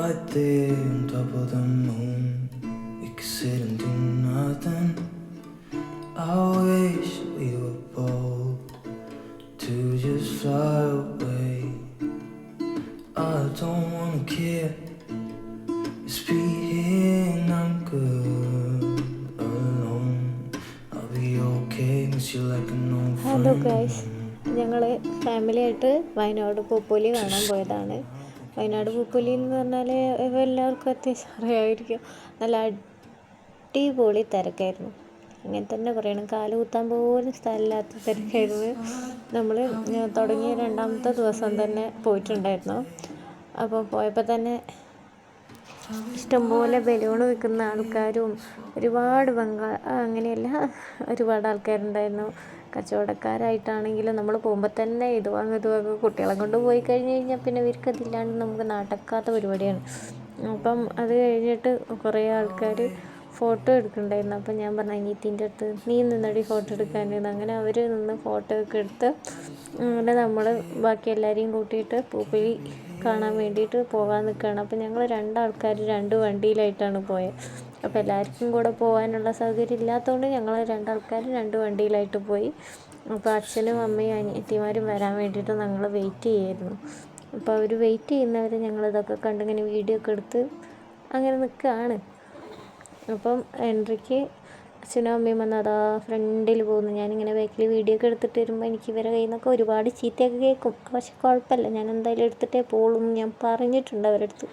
right there on top of the moon. We could sit and do nothing. I wish we were bold to just fly away. I don't wanna care. Just be here and I'm good alone. I'll be okay, miss you like an old friend. Hello guys. ഞങ്ങൾ ഫാമിലിയായിട്ട് വയനാട് പൂപ്പൊലി കാണാൻ പോയതാണ് വയനാട് പൂപ്പൊലി എന്ന് പറഞ്ഞാൽ എല്ലാവർക്കും അത്യാവശ്യം അറിയാമായിരിക്കും. നല്ല അടിപൊളി തിരക്കായിരുന്നു. അങ്ങനെ തന്നെ പറയണം കാൽ കുത്താൻ പോലും സ്ഥലമില്ലാത്ത തിരക്കായിരുന്നു. നമ്മൾ തുടങ്ങിയ രണ്ടാമത്തെ ദിവസം തന്നെ പോയിട്ടുണ്ടായിരുന്നു. അപ്പോൾ പോയപ്പോൾ തന്നെ ഇഷ്ടംപോലെ ബലൂൺ വിൽക്കുന്ന ആൾക്കാരും ഒരുപാട് ബംഗാ അങ്ങനെയല്ല ഒരുപാട് ആൾക്കാരുണ്ടായിരുന്നു. കച്ചവടക്കാരായിട്ടാണെങ്കിലും നമ്മൾ പോകുമ്പോൾ തന്നെ ഇത് വാങ്ങും ഇത് വാങ്ങും കുട്ടികളെ കൊണ്ട് പോയി കഴിഞ്ഞ് കഴിഞ്ഞാൽ പിന്നെ ഇവർക്ക് അതില്ലാണ്ട് നമുക്ക് നടക്കാത്ത പരിപാടിയാണ്. അപ്പം അത് കഴിഞ്ഞിട്ട് കുറേ ആൾക്കാർ ഫോട്ടോ എടുക്കുന്നുണ്ടായിരുന്നു. അപ്പം ഞാൻ പറഞ്ഞു അനിയത്തിന്റെ അടുത്ത് നീ നിന്നടി ഫോട്ടോ എടുക്കാനായിരുന്നു അങ്ങനെ അവർ നിന്ന് ഫോട്ടോ ഒക്കെ എടുത്ത് അങ്ങനെ നമ്മൾ ബാക്കി എല്ലാവരെയും കൂട്ടിയിട്ട് പൂപ്പഴി കാണാൻ വേണ്ടിയിട്ട് പോകാൻ നിൽക്കുകയാണ്. അപ്പോൾ ഞങ്ങൾ രണ്ടാൾക്കാർ രണ്ട് വണ്ടിയിലായിട്ടാണ് പോയത്. അപ്പോൾ എല്ലാവർക്കും കൂടെ പോകാനുള്ള സൗകര്യം ഇല്ലാത്തതുകൊണ്ട് ഞങ്ങൾ രണ്ടാൾക്കാർ രണ്ട് വണ്ടിയിലായിട്ട് പോയി. അപ്പോൾ അച്ഛനും അമ്മയും അനിയത്തിമാരും വരാൻ വേണ്ടിയിട്ട് ഞങ്ങൾ വെയിറ്റ് ചെയ്യായിരുന്നു അപ്പോൾ അവർ വെയിറ്റ് ചെയ്യുന്നവരെ ഞങ്ങൾ ഇതൊക്കെ കണ്ടിങ്ങനെ വീഡിയോ ഒക്കെ എടുത്ത് അങ്ങനെ നിൽക്കുകയാണ്. അപ്പം എൻട്രിക്ക് അച്ഛനും അമ്മയും വന്ന് അതാ ഫ്രണ്ടിൽ പോകുന്നു. ഞാനിങ്ങനെ ബാക്കിൽ വീഡിയോ ഒക്കെ എടുത്തിട്ട് വരുമ്പോൾ എനിക്ക് ഇവരെ കയ്യിൽ നിന്നൊക്കെ ഒരുപാട് ചീത്തയൊക്കെ കേൾക്കും. പക്ഷെ കുഴപ്പമില്ല. ഞാൻ എന്തായാലും എടുത്തിട്ടേ പോളൂ ഞാൻ പറഞ്ഞിട്ടുണ്ട് അവരുടെ അടുത്ത്.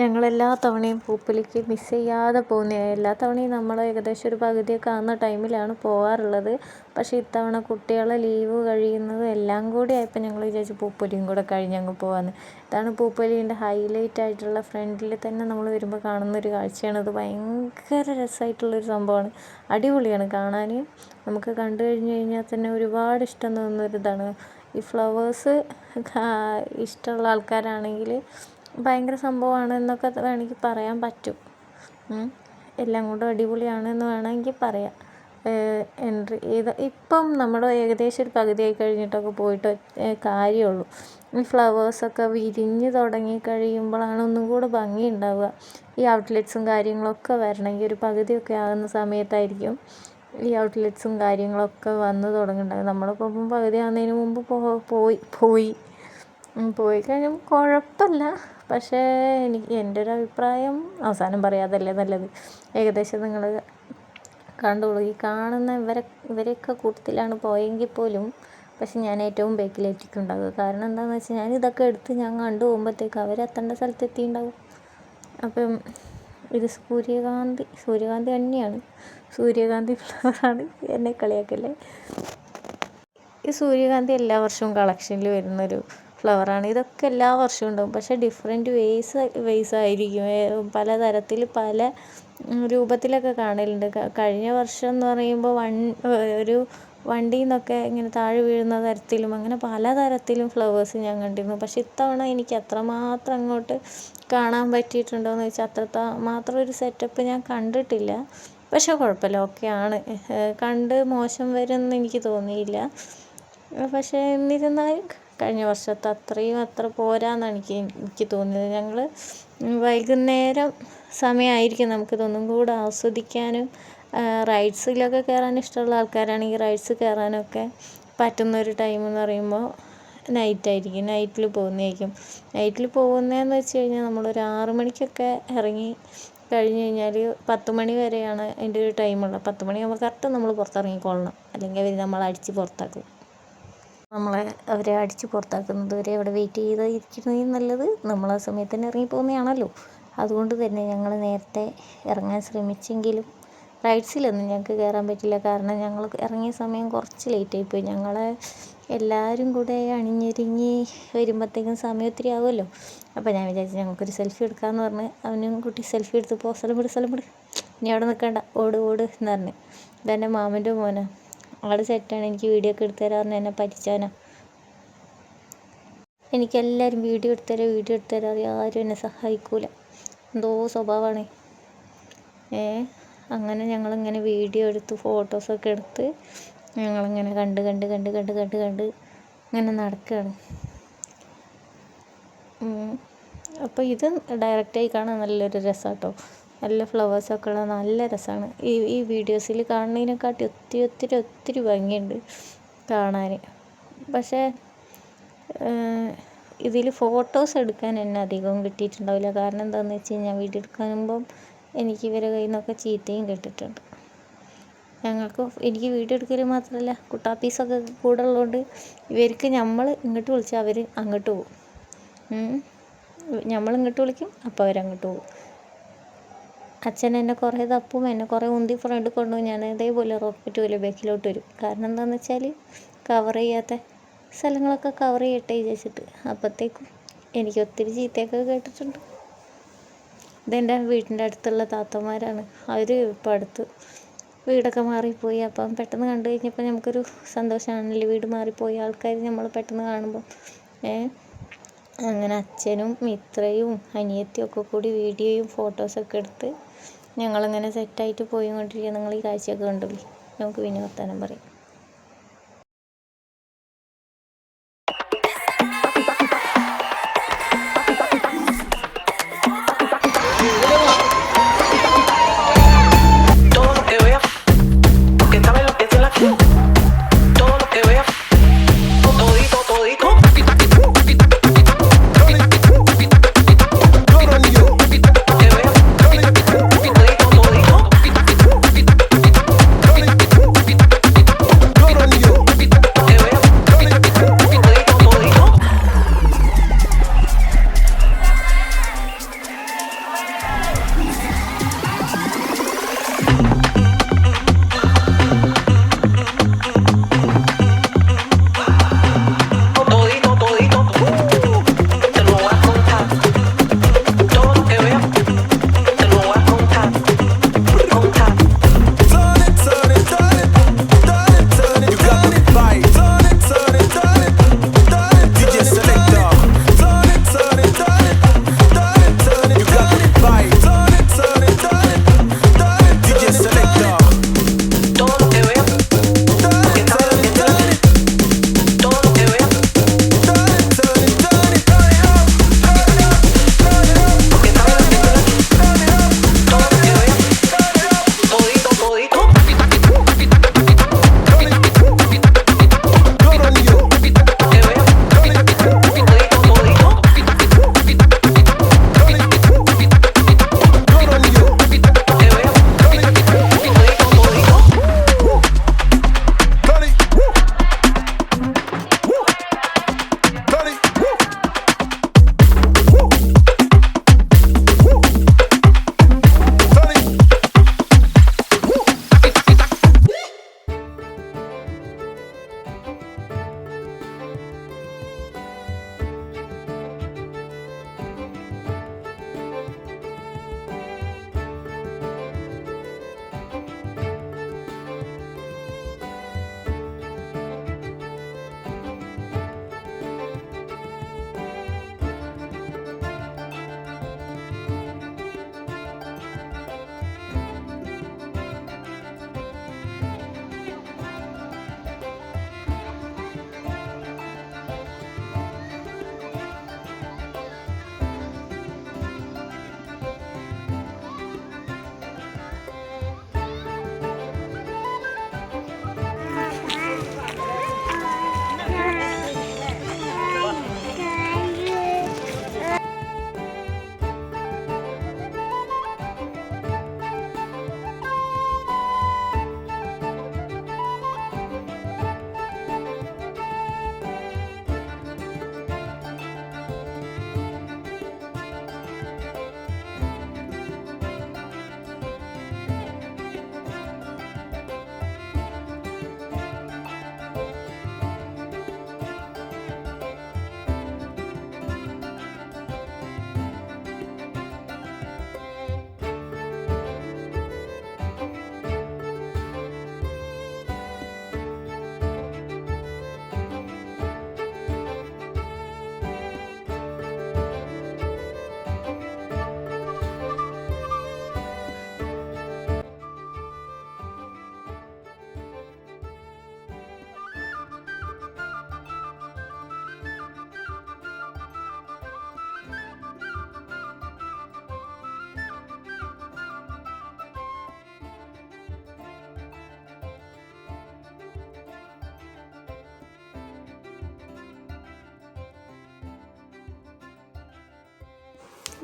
ഞങ്ങളെല്ലാ തവണയും പൂപ്പലിക്ക് മിസ് ചെയ്യാതെ പോകുന്ന എല്ലാ തവണയും നമ്മൾ ഏകദേശം ഒരു പകുതിയൊക്കെ ആകുന്ന ടൈമിലാണ് പോകാറുള്ളത് പക്ഷേ ഇത്തവണ കുട്ടികളെ ലീവ് കഴിയുന്നതും എല്ലാം കൂടി ആയപ്പോൾ ഞങ്ങൾ വിചാരിച്ചു പൂപ്പൊലിയും കൂടെ കഴിഞ്ഞ് അങ്ങ് പോകാമെന്ന് ഇതാണ് പൂപ്പൊലിന്റെ ഹൈലൈറ്റ് ആയിട്ടുള്ള ഫ്രണ്ടിൽ തന്നെ നമ്മൾ വരുമ്പോൾ കാണുന്ന ഒരു കാഴ്ചയാണ്. അത് ഭയങ്കര രസമായിട്ടുള്ളൊരു സംഭവമാണ് അടിപൊളിയാണ്. കാണാൻ നമുക്ക് കണ്ടു കഴിഞ്ഞ് കഴിഞ്ഞാൽ തന്നെ ഒരുപാട് ഇഷ്ടം തോന്നുന്ന ഒരു ഇതാണ് ഈ ഫ്ലവേഴ്സ് ഇഷ്ടമുള്ള ആൾക്കാരാണെങ്കിൽ ഭയങ്കര സംഭവമാണ് എന്നൊക്കെ വേണമെങ്കിൽ പറയാൻ പറ്റും. എല്ലാം കൊണ്ടും അടിപൊളിയാണെന്ന് വേണമെങ്കിൽ പറയാം. എൻട്രി ഇത് ഇപ്പം നമ്മൾ ഏകദേശം ഒരു പകുതിയായി കഴിഞ്ഞിട്ടൊക്കെ പോയിട്ട് കാര്യമുള്ളൂ. ഈ ഫ്ലവേഴ്സൊക്കെ വിരിഞ്ഞ് തുടങ്ങി കഴിയുമ്പോഴാണ് ഒന്നും കൂടെ ഭംഗി ഉണ്ടാവുക. ഈ ഔട്ട്ലെറ്റ്സും കാര്യങ്ങളൊക്കെ വരണമെങ്കിൽ ഒരു പകുതിയൊക്കെ ആകുന്ന സമയത്തായിരിക്കും ഈ ഔട്ട്ലെറ്റ്സും കാര്യങ്ങളൊക്കെ വന്ന് തുടങ്ങുന്നുണ്ടാകും നമ്മളിപ്പോൾ പകുതി ആകുന്നതിന് മുമ്പ് പോയി പോയി. പോയി കഴിഞ്ഞാൽ കുഴപ്പമില്ല. പക്ഷേ എനിക്ക് എന്റെ ഒരു അഭിപ്രായം അവസാനം പറയാതല്ലേ നല്ലത്. ഏകദേശം നിങ്ങൾ കണ്ടോളൂ ഈ കാണുന്ന ഇവരെ ഇവരെയൊക്കെ കൂട്ടത്തിലാണ് പോയെങ്കിൽ പോലും പക്ഷെ ഞാൻ ഏറ്റവും ബേക്കിലെത്തിയിട്ടുണ്ടാവുക കാരണം എന്താണെന്ന് വെച്ചാൽ ഞാൻ ഇതൊക്കെ എടുത്ത് ഞാൻ കണ്ടു പോകുമ്പോഴത്തേക്ക് അവരെത്തേണ്ട സ്ഥലത്ത് എത്തിയിട്ടുണ്ടാവും അപ്പം ഇത് സൂര്യകാന്തി സൂര്യകാന്തി തന്നെയാണ് സൂര്യകാന്തി ഫ്ലവറാണ് എന്നെ കളിയാക്കല്ലേ ഈ സൂര്യകാന്തി എല്ലാ വർഷവും കളക്ഷനിൽ വരുന്നൊരു ഫ്ലവറാണ്. ഇതൊക്കെ എല്ലാ വർഷവും ഉണ്ടാകും പക്ഷേ ഡിഫറെന്റ് വേസ് വേസ് ആയിരിക്കും. പല പലതരത്തിൽ പല രൂപത്തിലൊക്കെ കാണലുണ്ട്. കഴിഞ്ഞ വർഷം എന്ന് പറയുമ്പോൾ വൺ ഒരു വണ്ടിയിൽ നിന്നൊക്കെ ഇങ്ങനെ താഴെ വീഴുന്ന തരത്തിലും അങ്ങനെ പല തരത്തിലും ഫ്ലവേഴ്സ് ഞാൻ കണ്ടിരുന്നു. പക്ഷേ ഇത്തവണ എനിക്ക് അത്രമാത്രം അങ്ങോട്ട് കാണാൻ പറ്റിയിട്ടുണ്ടോയെന്ന് ചോദിച്ചാൽ അത്ര മാത്രം ഒരു സെറ്റപ്പ് ഞാൻ കണ്ടിട്ടില്ല. പക്ഷേ കുഴപ്പമില്ല. ഓക്കെ ആണ്. കണ്ട് മോശം വരുമെന്ന് എനിക്ക് തോന്നിയില്ല. പക്ഷേ എന്നിരുന്നാലും കഴിഞ്ഞ വർഷത്തെ അത്രയും അത്ര പോരാന്നാണ് എനിക്ക് എനിക്ക് തോന്നിയത്. ഞങ്ങൾ വൈകുന്നേരം സമയമായിരിക്കും നമുക്കിതൊന്നും കൂടെ ആസ്വദിക്കാനും റൈഡ്സിലൊക്കെ കയറാൻ ഇഷ്ടമുള്ള ആൾക്കാരാണെങ്കിൽ റൈഡ്സ് കയറാനൊക്കെ പറ്റുന്നൊരു ടൈം എന്ന് പറയുമ്പോൾ നൈറ്റായിരിക്കും നൈറ്റിൽ പോകുന്നതായിരിക്കും. നൈറ്റിൽ പോകുന്നതെന്ന് വെച്ച് കഴിഞ്ഞാൽ നമ്മളൊരു ആറ് മണിക്കൊക്കെ ഇറങ്ങി കഴിഞ്ഞ് കഴിഞ്ഞാൽ പത്ത് മണി വരെയാണ് അതിന്റെ ഒരു ടൈമുള്ളത്. പത്ത് മണിയാകുമ്പോൾ കറക്റ്റ് നമ്മൾ പുറത്തിറങ്ങിക്കൊള്ളണം. അല്ലെങ്കിൽ അവർ നമ്മളെ അടിച്ച് പുറത്താക്കും. നമ്മളെ അവരെ അടിച്ച് പുറത്താക്കുന്നത് വരെ അവിടെ വെയിറ്റ് ചെയ്ത് നല്ലത് നമ്മൾ ആ സമയത്ത് തന്നെ ഇറങ്ങി പോകുന്നതാണല്ലോ അതുകൊണ്ട് തന്നെ ഞങ്ങൾ നേരത്തെ ഇറങ്ങാൻ ശ്രമിച്ചെങ്കിലും റൈഡ്സിലൊന്നും ഞങ്ങൾക്ക് കയറാൻ പറ്റില്ല. കാരണം ഞങ്ങൾ ഇറങ്ങിയ സമയം കുറച്ച് ലേറ്റായിപ്പോയി ഞങ്ങൾ എല്ലാവരും കൂടെ അണിഞ്ഞൊരുങ്ങി വരുമ്പോഴത്തേക്കും സമയം ഒത്തിരി ആവുമല്ലോ. അപ്പോൾ ഞാൻ വിചാരിച്ചു ഞങ്ങൾക്കൊരു സെൽഫി എടുക്കാമെന്ന് പറഞ്ഞ് അവനും കുട്ടി സെൽഫി എടുത്ത് പോ സ്ഥലം വിട് സ്ഥലം വിട്. ഇനി അവിടെ നിൽക്കണ്ട. ഓട് ഓട് എന്ന് പറഞ്ഞ്. ഇതെന്റെ മാമന്റെ മോനാ. ആൾ സെറ്റാണ്. എനിക്ക് വീഡിയോ ഒക്കെ എടുത്തു തരാമെന്ന് എന്നെ പറ്റിച്ചവനാ. എനിക്കെല്ലാവരും വീഡിയോ എടുത്തു തരാം. വീഡിയോ എടുത്തു തരാം. അറിയാം ആരും എന്നെ സഹായിക്കൂല. എന്തോ സ്വഭാവമാണ് ഏ അങ്ങനെ ഞങ്ങളിങ്ങനെ വീഡിയോ എടുത്ത് ഫോട്ടോസൊക്കെ എടുത്ത് ഞങ്ങളിങ്ങനെ കണ്ട് കണ്ട് കണ്ട് കണ്ട് കണ്ട് കണ്ട് ഇങ്ങനെ നടക്കുകയാണ് അപ്പോൾ ഇത് ഡയറക്റ്റായി കാണാൻ നല്ലൊരു രസമാണ് കേട്ടോ നല്ല ഫ്ലവേഴ്സൊക്കെ ഉള്ള നല്ല രസമാണ് ഈ ഈ വീഡിയോസിൽ കാണുന്നതിനെക്കാട്ടി ഒത്തിരി ഒത്തിരി ഒത്തിരി ഭംഗിയുണ്ട് കാണാൻ പക്ഷേ ഇതിൽ ഫോട്ടോസ് എടുക്കാൻ എന്നെ അധികവും കിട്ടിയിട്ടുണ്ടാവില്ല. കാരണം എന്താണെന്ന് വെച്ച് കഴിഞ്ഞാൽ വീഡിയോ എടുക്കുമ്പം എനിക്ക് ഇവരെ കയ്യിൽ നിന്നൊക്കെ ചീത്തയും കിട്ടിയിട്ടുണ്ട് ഞങ്ങൾക്ക് എനിക്ക് വീഡിയോ എടുക്കൽ മാത്രമല്ല കുട്ടാപ്പീസൊക്കെ കൂടെ ഉള്ളതുകൊണ്ട് ഇവർക്ക് നമ്മൾ ഇങ്ങോട്ട് വിളിച്ചാൽ അവർ അങ്ങോട്ട് പോകും നമ്മൾ ഇങ്ങോട്ട് വിളിക്കും അപ്പോൾ അവരങ്ങോട്ട് പോകും അച്ഛൻ എന്നെ കുറേ തപ്പും എന്നെ കുറേ ഉന്തി ഫ്രണ്ട് കൊണ്ടുപോകും ഞാൻ ഇതേപോലെ റോക്കറ്റ് പോലെ ബാക്കിലോട്ട് വരും. കാരണം എന്താണെന്ന് വെച്ചാൽ കവർ ചെയ്യാത്ത സ്ഥലങ്ങളൊക്കെ കവർ ചെയ്യട്ടെ വിചാരിച്ചിട്ട്. അപ്പോഴത്തേക്കും എനിക്ക് ഒത്തിരി ചീത്തയൊക്കെ കേട്ടിട്ടുണ്ട്. ഇതെന്റെ വീടിന്റെ അടുത്തുള്ള താത്തമാരാണ്. അവർ ഇപ്പോൾ അടുത്ത് വീടൊക്കെ മാറിപ്പോയി. അപ്പം പെട്ടെന്ന് കണ്ടു കഴിഞ്ഞപ്പോൾ നമുക്കൊരു സന്തോഷമാണല്ലോ. വീട് മാറിപ്പോയി ആൾക്കാർ നമ്മൾ പെട്ടെന്ന് കാണുമ്പോൾ അങ്ങനെ അച്ഛനും മിത്രയും അനിയത്തിയും ഒക്കെ കൂടി വീഡിയോയും ഫോട്ടോസൊക്കെ എടുത്ത് ഞങ്ങളിങ്ങനെ സെറ്റായിട്ട് പോയിക്കൊണ്ടിരിക്കുക നിങ്ങൾ ഈ കാഴ്ചയൊക്കെ കണ്ടില്ലേ? നമുക്ക് പിന്നെ വർത്തമാനം പറയാം.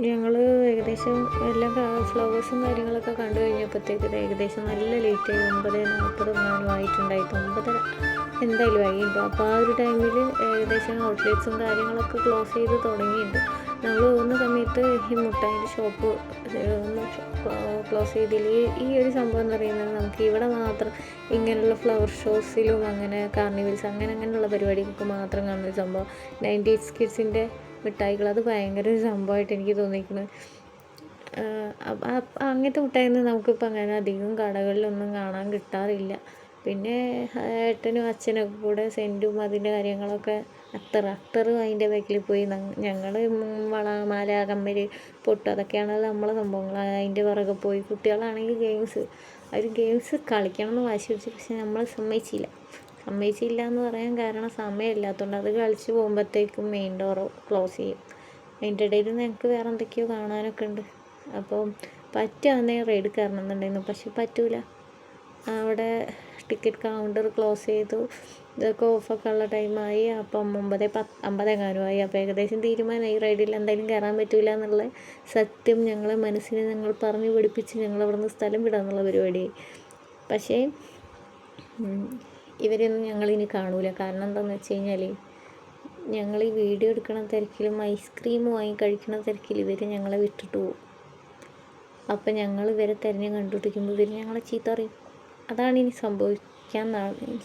ഞങ്ങൾ ഏകദേശം എല്ലാ ഫ്ലവേഴ്സും കാര്യങ്ങളൊക്കെ കണ്ടു കഴിഞ്ഞപ്പോഴത്തേക്ക് ഏകദേശം നല്ല ലേറ്റായി ഒമ്പത് നാൽപ്പത് എങ്ങാനും ആയിട്ടുണ്ടായി. ഒമ്പതര എന്തായാലും ആയിട്ടുണ്ട്. അപ്പോൾ ആ ഒരു ടൈമിൽ ഏകദേശം ഔട്ട്ലെറ്റ്സും കാര്യങ്ങളൊക്കെ ക്ലോസ് ചെയ്ത് തുടങ്ങിയിട്ടുണ്ട്. നമ്മൾ പോകുന്ന സമയത്ത് ഈ മുട്ടായിന്റെ ഷോപ്പ് ക്ലോസ് ചെയ്തില്ല? ഈ ഒരു സംഭവം എന്ന് പറയുന്നത് നമുക്ക് ഇവിടെ മാത്രം ഇങ്ങനെയുള്ള ഫ്ലവർ ഷോസിലും അങ്ങനെ കാർണിവൽസ് അങ്ങനെ അങ്ങനെയുള്ള പരിപാടികൾക്ക് മാത്രം കാണുന്ന ഒരു സംഭവം. നയന്റീസ് കിഡ്സിന്റെ മിഠായികൾ. അത് ഭയങ്കര ഒരു സംഭവമായിട്ട് എനിക്ക് തോന്നിയിരിക്കുന്നത്. അങ്ങനത്തെ മിഠായിയൊന്നും നമുക്കിപ്പോൾ അങ്ങനെ അധികം കടകളിലൊന്നും കാണാൻ കിട്ടാറില്ല. പിന്നെ ഏട്ടനും അച്ഛനൊക്കെ കൂടെ സെന്റും അതിന്റെ കാര്യങ്ങളൊക്കെ അത്തർ അത്തറും അതിന്റെ ബാക്കിൽ പോയി. ഞങ്ങൾ വള മാല കമ്മൽ പൊട്ട് അതൊക്കെയാണ് നമ്മളെ സംഭവങ്ങൾ. അതിന്റെ പുറകെ പോയി കുട്ടികളാണെങ്കിൽ ഗെയിംസ് അവർ ഗെയിംസ് കളിക്കണം എന്ന് വാശി പിടിച്ചു പക്ഷെ നമ്മളെ സമ്മതിച്ചില്ല. സമ്മതിച്ചില്ല എന്ന് പറയാൻ കാരണം സമയമില്ലാത്തതുകൊണ്ട് അത് കളിച്ച് പോകുമ്പോഴത്തേക്കും മെയിൻ ഡോർ ക്ലോസ് ചെയ്യും. അതിന്റെ ഇടയിൽ ഞങ്ങൾക്ക് വേറെ എന്തൊക്കെയോ കാണാനൊക്കെ ഉണ്ട്. അപ്പം പറ്റുകയാണെങ്കിൽ റൈഡ് കയറണം എന്നുണ്ടായിരുന്നു പക്ഷെ പറ്റൂല. അവിടെ ടിക്കറ്റ് കൗണ്ടർ ക്ലോസ് ചെയ്തു. ഇതൊക്കെ ഓഫൊക്കെ ഉള്ള ടൈമായി അപ്പം ഒമ്പത് പത്ത് അമ്പതെങ്ങാനുമായി അപ്പോൾ ഏകദേശം തീരുമാനമായി. റൈഡിൽ എന്തായാലും കയറാൻ പറ്റൂല എന്നുള്ള സത്യം ഞങ്ങളെ മനസ്സിനെ ഞങ്ങൾ പറഞ്ഞു പിടിപ്പിച്ച് ഞങ്ങൾ അവിടുന്ന് സ്ഥലം വിടാന്നുള്ള പരിപാടിയായി. പക്ഷേ ഇവരെയൊന്നും ഞങ്ങളിനി കാണൂല. കാരണം എന്താണെന്ന് വെച്ച് കഴിഞ്ഞാൽ ഞങ്ങൾ ഈ വീഡിയോ എടുക്കണ തിരക്കിലും ഐസ്ക്രീം വാങ്ങി കഴിക്കണ തിരക്കിൽ ഇവർ ഞങ്ങളെ വിട്ടിട്ട് പോകും അപ്പം ഞങ്ങൾ ഇവരെ തിരഞ്ഞ് കണ്ടുപിടിക്കുമ്പോൾ ഇവർ ഞങ്ങളെ ചീത്ത അറിയും അതാണ് ഇനി സംഭവിക്കാൻ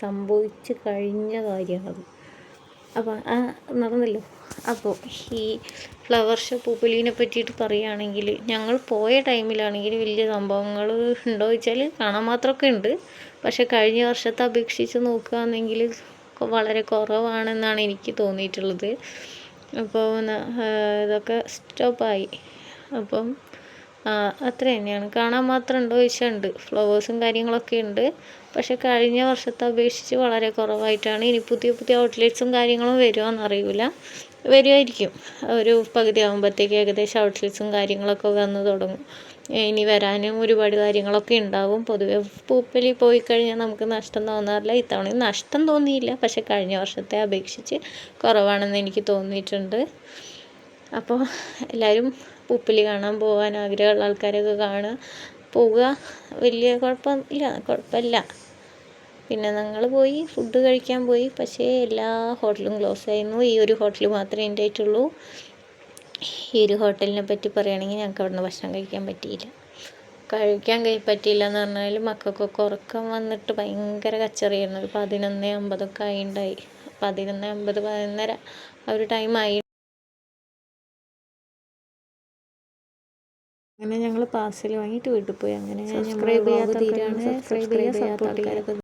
സംഭവിച്ചു കഴിഞ്ഞ കാര്യങ്ങളത് അപ്പോൾ ആ നടന്നല്ലോ. അപ്പോൾ ഈ ഫ്ലവർ ഷോ പൂപ്പലീനെ പറ്റിയിട്ട് പറയുകയാണെങ്കിൽ ഞങ്ങൾ പോയ ടൈമിലാണെങ്കിൽ വലിയ സംഭവങ്ങൾ ഉണ്ടോ ചോദിച്ചാൽ കാണാൻ മാത്രമൊക്കെ ഉണ്ട്. പക്ഷേ കഴിഞ്ഞ വർഷത്തെ അപേക്ഷിച്ച് നോക്കുകയാണെങ്കിൽ വളരെ കുറവാണെന്നാണ് എനിക്ക് തോന്നിയിട്ടുള്ളത്. അപ്പോൾ ഇതൊക്കെ സ്റ്റോപ്പായി അപ്പം അത്ര തന്നെയാണ്. കാണാൻ മാത്രം ഉണ്ടോ ചോദിച്ചാൽ ഉണ്ട്. ഫ്ലവേഴ്സും കാര്യങ്ങളൊക്കെ ഉണ്ട്. പക്ഷെ കഴിഞ്ഞ വർഷത്തെ അപേക്ഷിച്ച് വളരെ കുറവായിട്ടാണ്. ഇനി പുതിയ പുതിയ ഔട്ട്ലെറ്റ്സും കാര്യങ്ങളും വരുമോയെന്ന് അറിയില്ല വരുമായിരിക്കും ഒരു പകുതി ആകുമ്പോഴത്തേക്ക് ഏകദേശം ഔട്ട്ലെറ്റ്സും കാര്യങ്ങളൊക്കെ വന്ന് തുടങ്ങും. ഇനി വരാനും ഒരുപാട് കാര്യങ്ങളൊക്കെ ഉണ്ടാവും. പൊതുവെ പൂപ്പലി പോയി കഴിഞ്ഞാൽ നമുക്ക് നഷ്ടം തോന്നാറില്ല. ഇത്തവണ നഷ്ടം തോന്നിയില്ല. പക്ഷെ കഴിഞ്ഞ വർഷത്തെ അപേക്ഷിച്ച് കുറവാണെന്ന് എനിക്ക് തോന്നിയിട്ടുണ്ട്. അപ്പോൾ എല്ലാവരും പൂപ്പലി കാണാൻ പോകാൻ ആഗ്രഹമുള്ള ആൾക്കാരൊക്കെ കാണുക. പോവുക. വലിയ കുഴപ്പമില്ല. കുഴപ്പമില്ല. പിന്നെ ഞങ്ങൾ പോയി ഫുഡ് കഴിക്കാൻ പോയി. പക്ഷേ എല്ലാ ഹോട്ടലും ക്ലോസ് ആയിരുന്നു. ഈ ഒരു ഹോട്ടൽ മാത്രമേ എന്റെ ആയിട്ടുള്ളൂ. ഈ ഒരു ഹോട്ടലിനെ പറ്റി പറയുകയാണെങ്കിൽ ഞങ്ങൾക്ക് അവിടെ നിന്ന് ഭക്ഷണം കഴിക്കാൻ പറ്റിയില്ല. കഴിക്കാൻ കഴി പറ്റിയില്ല എന്ന് പറഞ്ഞാൽ മക്കൾക്കൊക്കെ ഉറക്കം വന്നിട്ട് ഭയങ്കര കച്ചറിയായിരുന്നു. ഒരു പതിനൊന്ന് അമ്പതൊക്കെ ആയിണ്ടായി. പതിനൊന്ന് അമ്പത് പതിനൊന്നര ആ ഒരു ടൈം ആയി. അങ്ങനെ ഞങ്ങൾ പാർസൽ വാങ്ങിയിട്ട് വീട്ടിൽ പോയി. അങ്ങനെ സബ്സ്ക്രൈബ് ചെയ്യാത്ത തീരാണ് സബ്സ്ക്രൈബ് ചെയ്യാത്ത ആൾക്കാരൊക്കെ